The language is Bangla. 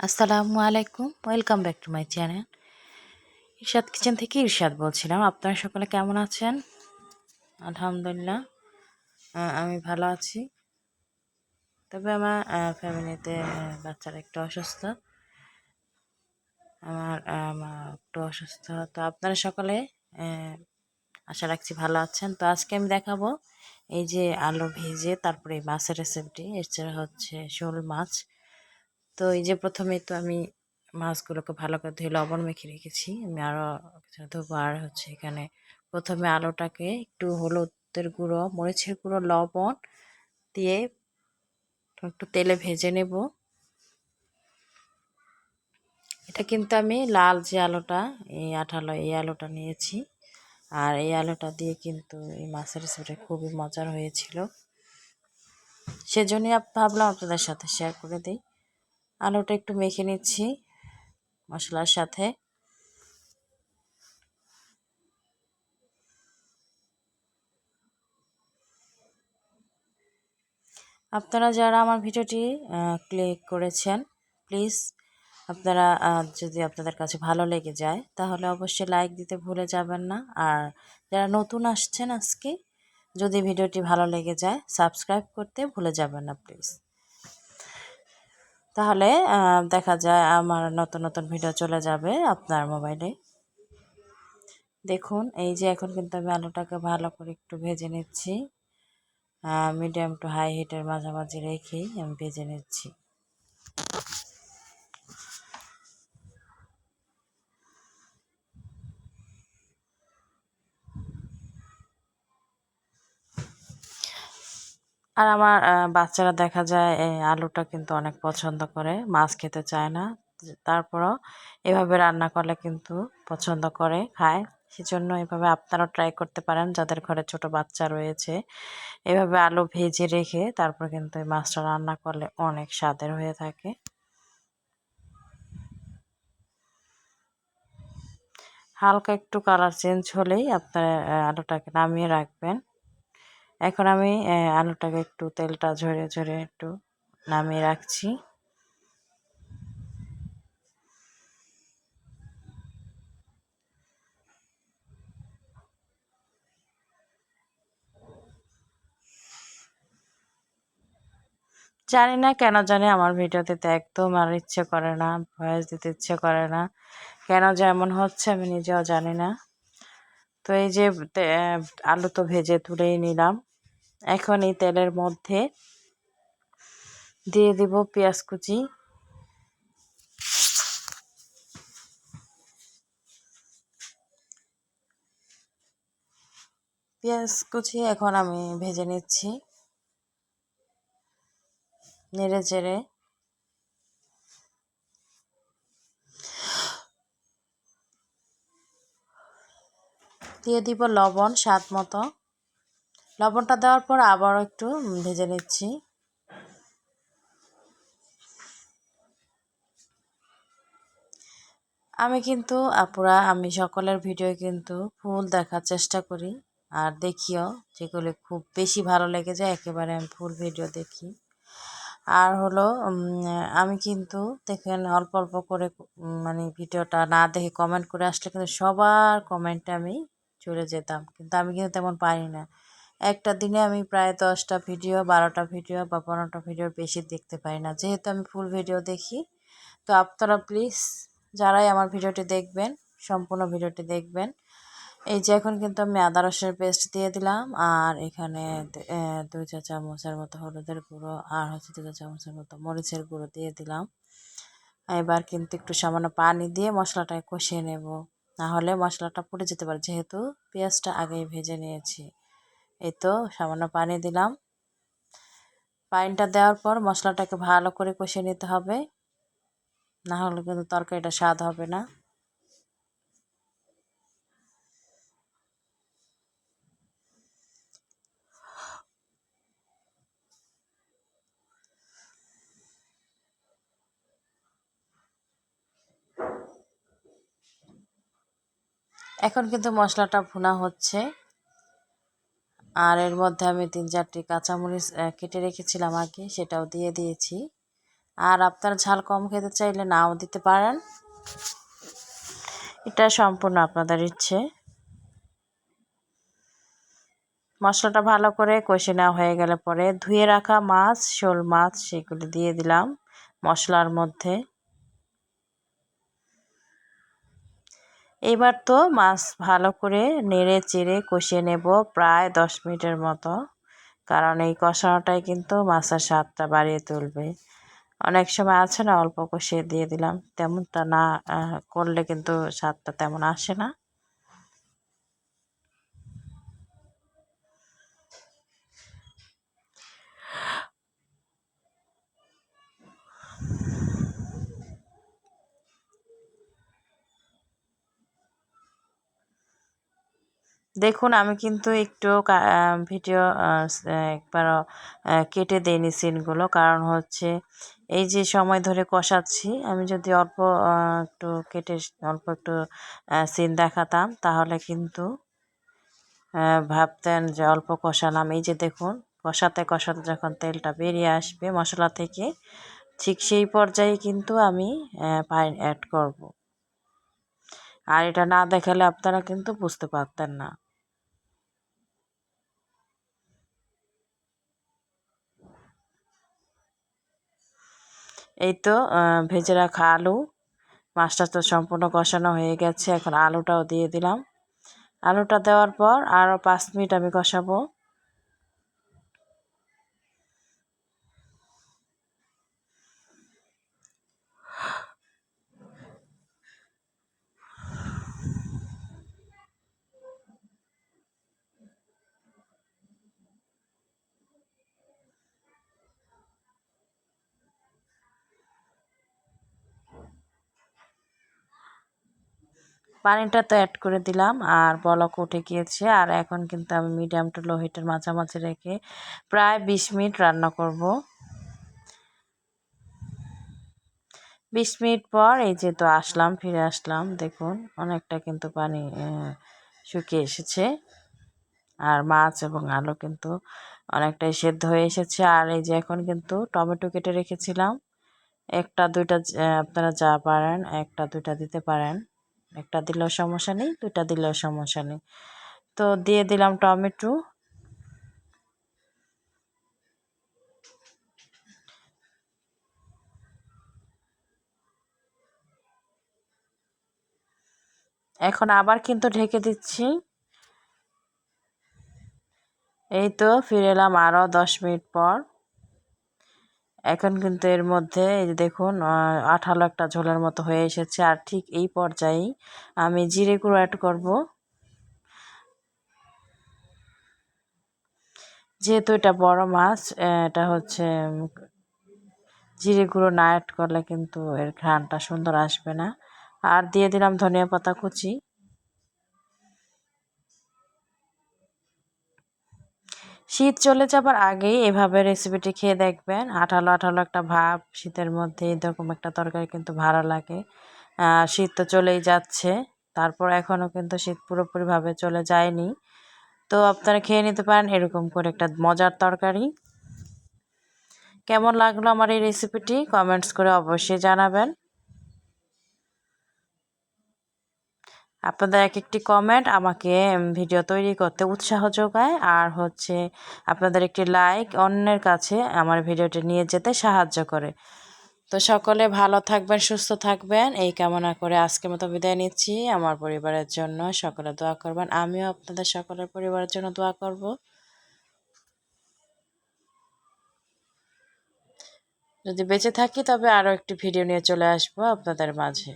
আসসালামু আলাইকুম, welcome back to my channel. Irshad kitchen থেকে ইরশাদ বলছিলাম। আপনারা সকলে কেমন আছেন? আলহামদুলিল্লাহ আমি ভালো আছি। তবে আমার ফ্যামিলিতে বাচ্চারা একটু অসুস্থ। আমার একটু অসুস্থ। তো আপনারা সকলে আশা রাখছি ভালো আছেন। তো আজকে আমি দেখাবো এই যে আলু ভেজে, তারপরে মাছের রেসিপিটি এছাড়া হচ্ছে শোল মাছ। তো এই যে প্রথমে তো আমি মাছগুলোকে ভালো করে ধুয়ে লবণ মেখে রেখেছি। আমি আরও ধোবো। আর হচ্ছে এখানে প্রথমে আলুটাকে একটু হলুদের গুঁড়ো, মরিচের গুঁড়ো, লবণ দিয়ে একটু তেলে ভেজে নেব। এটা কিন্তু আমি লাল যে আলুটা, এই আঠালো এই আলুটা নিয়েছি। আর এই আলুটা দিয়ে কিন্তু এই মাছের রেসিপিটা খুবই মজার হয়েছিল। সেজন্যই ভাবলাম আপনাদের সাথে শেয়ার করে দিই। আলুটা একটু মেখে নিচ্ছি মশলার সাথে। আপনারা যারা আমার ভিডিওটি ক্লিক করেছেন প্লিজ আপনারা যদি আপনাদের কাছে ভালো লেগে যায়, তাহলে অবশ্যই লাইক দিতে ভুলে যাবেন না। আর যারা নতুন আসছেন আজকে, যদি ভিডিওটি ভালো লেগে যায় সাবস্ক্রাইব করতে ভুলে যাবেন না প্লিজ তাহলে দেখা যায় আমার নতুন নতুন ভিডিও চলে যাবে আপনার মোবাইলে দেখুন, এই যে এখন কিন্তু আমি আলুটাকে ভালো করে একটু ভেজে নিচ্ছি। মিডিয়াম টু হাই হিটের মাঝামাঝি রেখেই আমি ভেজে নিচ্ছি। আর আমার বাচ্চারা দেখা যায় এই আলুটা কিন্তু অনেক পছন্দ করে, মাছ খেতে চায় না। তারপরও এভাবে রান্না করলে কিন্তু পছন্দ করে, খায়। সেজন্য এভাবে আপনারাও ট্রাই করতে পারেন, যাদের ঘরে ছোট বাচ্চা রয়েছে। এভাবে আলু ভেজে রেখে তারপর কিন্তু এই মাছটা রান্না করলে অনেক স্বাদের হয়ে থাকে। হালকা একটু কালার চেঞ্জ হলেই আপনার আলুটাকে নামিয়ে রাখবেন। এখন আমি আলুটাকে একটু তেলটা ঝরে ঝরে একটু নামিয়ে রাখছি। জানি না কেন জানি আমার ভিডিও দিতে একদম আর ইচ্ছে করে না, ভয়েস দিতে ইচ্ছে করে না। কেন যে এমন হচ্ছে আমি নিজেও জানি না। তো এই যে আলু তো ভেজে তুলেই নিলাম। এখন এই তেলের মধ্যে দিয়ে দিব পেঁয়াজ কুচি। পেঁয়াজ কুচি এখন আমি ভেজে নিচ্ছি। নেড়ে চেড়ে। দিয়ে দিব লবণ স্বাদ মতো। লবণটা দেওয়ার পর আবারও একটু ভেজে নিচ্ছি। আমি কিন্তু আপুরা, আমি সকলের ভিডিও কিন্তু ফুল দেখার চেষ্টা করি। আর দেখিও, যেগুলো খুব বেশি ভালো লেগে যায়, একেবারে আমি ফুল ভিডিও দেখি। আর হলো আমি কিন্তু দেখেন অল্প অল্প করে মানে ভিডিওটা না দেখে কমেন্ট করে আসলে কিন্তু সবার কমেন্টে আমি চলে যেতাম। কিন্তু আমি কিন্তু তেমন পারি না। একটা দিনে আমি প্রায় দশটা ভিডিও, বারোটা ভিডিও বা পনেরোটা ভিডিওর বেশি দেখতে পারি না। যেহেতু আমি ফুল ভিডিও দেখি, তো আপনারা প্লিজ যারাই আমার ভিডিওটি দেখবেন, সম্পূর্ণ ভিডিওটি দেখবেন। এই যে এখন কিন্তু আমি আদা রসের পেস্ট দিয়ে দিলাম, আর এখানে দুই চা চামচের মতো হলুদের গুঁড়ো, আর হচ্ছে দু চা চামচের মতো মরিচের গুঁড়ো দিয়ে দিলাম। এবার কিন্তু একটু সামান্য পানি দিয়ে মশলাটাকে কষিয়ে নেব। না হলে মশলাটা পুড়ে যেতে পারে, যেহেতু পেঁয়াজটা আগেই ভেজে নিয়েছি। এই তো সামান্য পানি দিলাম। পানিটা দেওয়ার পর মশলাটাকে ভালো করে কষিয়ে নিতে হবে। না হলে কিন্তু তরকারিটা স্বাদ হবে না। এখন কিন্তু মশলাটা ভুনা হচ্ছে। আর এর মধ্যে আমি তিন চারটি কাঁচামরিচ কেটে রেখেছিলাম আগে, সেটাও দিয়ে দিয়েছি। আর আপনারা ঝাল কম খেতে চাইলে নাও দিতে পারেন। এটা সম্পূর্ণ আপনাদের ইচ্ছে। মশলাটা ভালো করে কষে নেওয়া হয়ে গেলে পরে ধুয়ে রাখা মাছ, শোল মাছ, সেগুলি দিয়ে দিলাম মশলার মধ্যে। এবার তো মাছ ভালো করে নেড়ে চেড়ে কষিয়ে নেব প্রায় দশ মিনিটের মতো। কারণ এই কষানোটাই কিন্তু মাছের স্বাদটা বাড়িয়ে তুলবে। অনেক সময় আছে না, অল্প কষিয়ে দিয়ে দিলাম। তেমনটা না করলে কিন্তু স্বাদটা তেমন আসে না। দেখুন, আমি কিন্তু একটু ভিডিও একবার কেটে দিইনি সিনগুলো। কারণ হচ্ছে এই যে সময় ধরে কষাচ্ছি, আমি যদি অল্প একটু কেটে, অল্প একটু সিন দেখাতাম, তাহলে কিন্তু ভাবতেন যে অল্প কষালাম। এই যে দেখুন, কষাতে কষাতে যখন তেলটা বেরিয়ে আসবে মশলা থেকে, ঠিক সেই পর্যায়ে কিন্তু আমি অ্যাড করব। আর এটা না দেখালে আপনারা কিন্তু বুঝতে পারতেন না। এই তো ভেজে রাখা আলু। মাছটা তো সম্পূর্ণ কষানো হয়ে গেছে, এখন আলুটাও দিয়ে দিলাম। আলুটা দেওয়ার পর আরও পাঁচ মিনিট আমি কষাবো। পানিটা তো অ্যাড করে দিলাম, আর বলক উঠে গিয়েছে, আর এখন কিন্তু আমি মিডিয়াম টু লো হিটের মাঝামাঝি রেখে প্রায় বিশ মিনিট রান্না করব। বিশ মিনিট পর এই যে তো আসলাম, ফিরে আসলাম, দেখুন অনেকটা কিন্তু পানি শুকিয়ে এসেছে, আর মাছ এবং আলু কিন্তু অনেকটাই সেদ্ধ হয়ে এসেছে, আর এই যে এখন কিন্তু টমেটো কেটে রেখেছিলাম, একটা দুইটা আপনারা যা পারেন, একটা দুইটা দিতে পারেন। একটা দিলেও সমস্যা নেই দুটা দিলেও সমস্যা নেই। তো দিয়ে দিলাম টমেটো। এখন আবার কিন্তু ঢেকে দিচ্ছি। এই তো ফিরে এলাম আরও দশ মিনিট পর। এখন কিন্তু এর মধ্যে এই যে দেখুন আঠালো একটা ঝোলের মতো হয়ে এসেছে। আর ঠিক এই পর্যায়েই আমি জিরে গুঁড়ো অ্যাড করব। যেহেতু এটা বড় মাছ এটা হচ্ছে জিরে গুঁড়ো না অ্যাড করলে কিন্তু এর ঘ্রাণটা সুন্দর আসবে না। আর দিয়ে দিলাম ধনিয়া পাতা কুচি। শীত চলে যাবার আগেই এভাবে রেসিপিটি খেয়ে দেখবেন। আঠালো আঠালো একটা ভাব, শীতের মধ্যে এরকম একটা তরকারি কিন্তু ভালো লাগে। শীত তো চলেই যাচ্ছে, তারপর এখনও কিন্তু শীত পুরোপুরিভাবে চলে যায়নি। তো আপনারা খেয়ে নিতে পারেন এরকম করে একটা মজার তরকারি। কেমন লাগল আমার এই রেসিপিটি কমেন্টস করে অবশ্যই জানাবেন। আপনাদের এক একটি কমেন্ট আমাকে ভিডিও তৈরি করতে উৎসাহ যোগায়। আর হচ্ছে আপনাদের একটি লাইক অন্যের কাছে আমার ভিডিওটি নিয়ে যেতে সাহায্য করে। তো সকলে ভালো থাকবেন, সুস্থ থাকবেন। এই কামনা করে আজকের মতো বিদায় নিচ্ছি। আমার পরিবারের জন্য সকলে দোয়া করবেন। আমিও আপনাদের সকলের পরিবারের জন্য দোয়া করব। যদি বেঁচে থাকি তবে আরও একটি ভিডিও নিয়ে চলে আসব আপনাদের মাঝে।